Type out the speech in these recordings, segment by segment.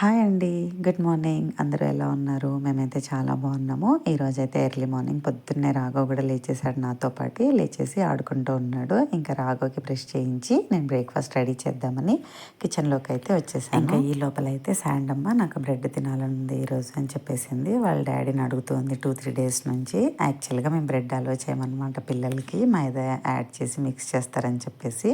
Hi అండి. Good morning. అందరూ ఎలా ఉన్నారు? మేమైతే చాలా బాగున్నాము. ఈరోజైతే ఎర్లీ మార్నింగ్ పొద్దున్నే రాఘవ్ కూడా లేచేసాడు నాతో పాటు. లేచేసి ఆడుకుంటూ ఉన్నాడు. ఇంకా రాఘవ్కి బ్రష్ చేయించి నేను బ్రేక్ఫాస్ట్ రెడీ చేద్దామని కిచెన్లోకి అయితే వచ్చేసాను. ఇంకా ఈ లోపల అయితే శాండమ్మ నాకు బ్రెడ్ తినాలనుంది ఈరోజు అని చెప్పేసింది. వాళ్ళ డాడీని అడుగుతుంది టూ త్రీ డేస్ నుంచి. యాక్చువల్గా మేము బ్రెడ్ అలో చేయమన్నమాట పిల్లలకి. మైదా యాడ్ చేసి మిక్స్ చేస్తారని చెప్పేసి.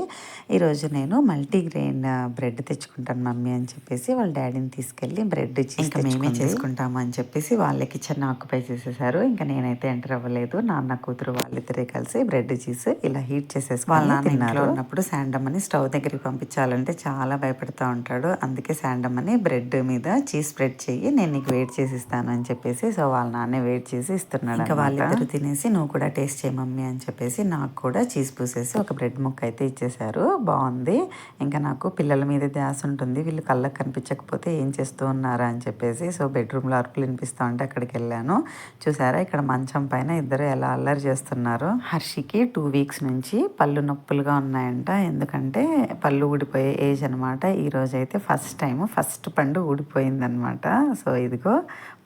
ఈరోజు నేను మల్టీగ్రెయిన్ బ్రెడ్ తెచ్చుకుంటాను మమ్మీ అని చెప్పేసి వాళ్ళ డాడీని తీసుకెళ్ళి బ్రెడ్ ఇంకా మేమే చేసుకుంటాము అని చెప్పేసి వాళ్ళకి కిచెన్ ఆక్యుపై చేసేసారు. ఇంకా నేనైతే ఎంటర్ అవ్వలేదు. నాన్న కూతురు వాళ్ళిద్దరే కలిసి బ్రెడ్ చీజ్ ఇలా హీట్ చేసేసి వాళ్ళ నాన్న ఇంట్లో ఉన్నప్పుడు శాండమ్ అని స్టవ్ దగ్గరికి పంపించాలంటే చాలా భయపడుతూ ఉంటాడు. అందుకే శాండమ్ అని బ్రెడ్ మీద చీజ్ స్ప్రెడ్ చెయ్యి నేను నీకు వెయిట్ చేసి ఇస్తాను అని చెప్పేసి సో వాళ్ళ నాన్నే వెయిట్ చేసి ఇస్తున్నాడు ఇంకా వాళ్ళిద్దరు తినేసి నువ్వు కూడా టేస్ట్ చేయ మమ్మీ అని చెప్పేసి నాకు కూడా చీజ్ పూసేసి ఒక బ్రెడ్ ముక్క అయితే ఇచ్చేసారు బాగుంది. ఇంకా నాకు పిల్లల మీద ధ్యాస ఉంటుంది. వీళ్ళు కళ్ళకి కనిపించకపోతే ఏం చేస్తూ ఉన్నారా అని చెప్పేసి సో బెడ్రూమ్లో అరుపులు వినిపిస్తూ ఉంటే అక్కడికి వెళ్ళాను. చూసారా ఇక్కడ మంచం పైన ఇద్దరు ఎలా అల్లరి చేస్తున్నారు? హర్షికి టూ వీక్స్ నుంచి పళ్ళు నొప్పులుగా ఉన్నాయంట. ఎందుకంటే పళ్ళు ఊడిపోయే ఏజ్ అనమాట ఈరోజు అయితే ఫస్ట్ టైం ఫస్ట్ పండు ఊడిపోయిందనమాట సో ఇదిగో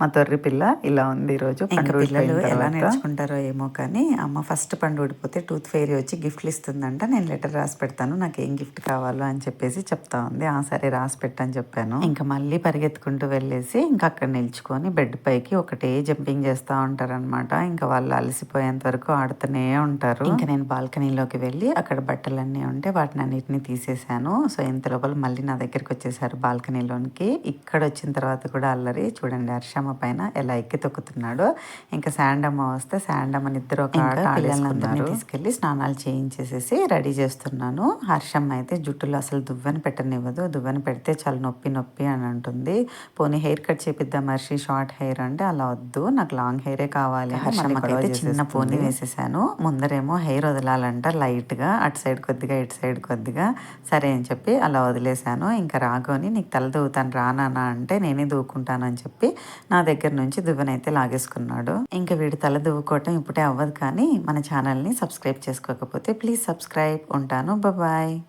మా తొర్రి పిల్ల ఇలా ఉంది ఈరోజు. పండు పిల్లలు ఎలా నేర్చుకుంటారో ఏమో కానీ అమ్మ ఫస్ట్ పండు ఊడిపోతే టూత్ ఫెయిరీ వచ్చి గిఫ్ట్లు ఇస్తుందంట. నేను లెటర్ రాసి పెడతాను. నాకు ఏం గిఫ్ట్ కావాలో అని చెప్పేసి చెప్తా ఉంది. ఆ సరే రాసి పెట్టని చెప్పాను. ఇంకా మళ్ళీ పరిగెత్తుకుంటూ వెళ్ళేసి ఇంకా అక్కడ నిల్చుకొని బెడ్ పైకి ఒకటే జంపింగ్ చేస్తూ ఉంటారనమాట ఇంకా వాళ్ళు అలసిపోయేంత వరకు ఆడుతూనే ఉంటారు. ఇంకా నేను బాల్కనీలోకి వెళ్ళి అక్కడ బట్టలన్నీ ఉంటే వాటిని అన్నిటిని తీసేసాను సో ఇంత లోపల మళ్ళీ నా దగ్గరికి వచ్చేసారు బాల్కనీలోనికి. ఇక్కడ వచ్చిన తర్వాత కూడా అల్లరి. చూడండి హర్షమ్మ పైన ఎలా ఎక్కి తొక్కుతున్నాడు. ఇంకా శాండమ్మ వస్తే శాండమ్మని ఇద్దరు ఒక పిల్లలందరినీ తీసుకెళ్ళి స్నానాలు చేయించేసేసి రెడీ చేస్తున్నాను. హర్షమ్మ అయితే జుట్టులో అసలు దువ్వని పెట్టనివ్వదు. దువ్వని పెడితే చాలా నొప్పి నొప్పి అని అంటుంది పోనీ హెయిర్ కట్ చేపిద్దాం మర్షి షార్ట్ హెయిర్ అంటే అలా వద్దు. నాకు లాంగ్ హెయిరే కావాలి హర్షమ్మకైతే చిన్న పోనీ వేసేసాను. ముందరేమో హెయిర్ వదలాలంట లైట్గా. అటు సైడ్ కొద్దిగా ఇటు సైడ్ కొద్దిగా. సరే అని చెప్పి అలా వదిలేశాను ఇంకా రాగోని నీకు తల దూవుతాను రానా అంటే నేనే దూకుంటాను అని చెప్పి నా దగ్గర నుంచి దువ్వనైతే లాగేసుకున్నాడు. ఇంకా వీడి తల దువ్వుకోవటం ఇప్పుడే అవ్వదు కానీ మన ఛానల్ని సబ్స్క్రైబ్ చేసుకోకపోతే ప్లీజ్ సబ్స్క్రైబ్. ఉంటాను. బాయ్.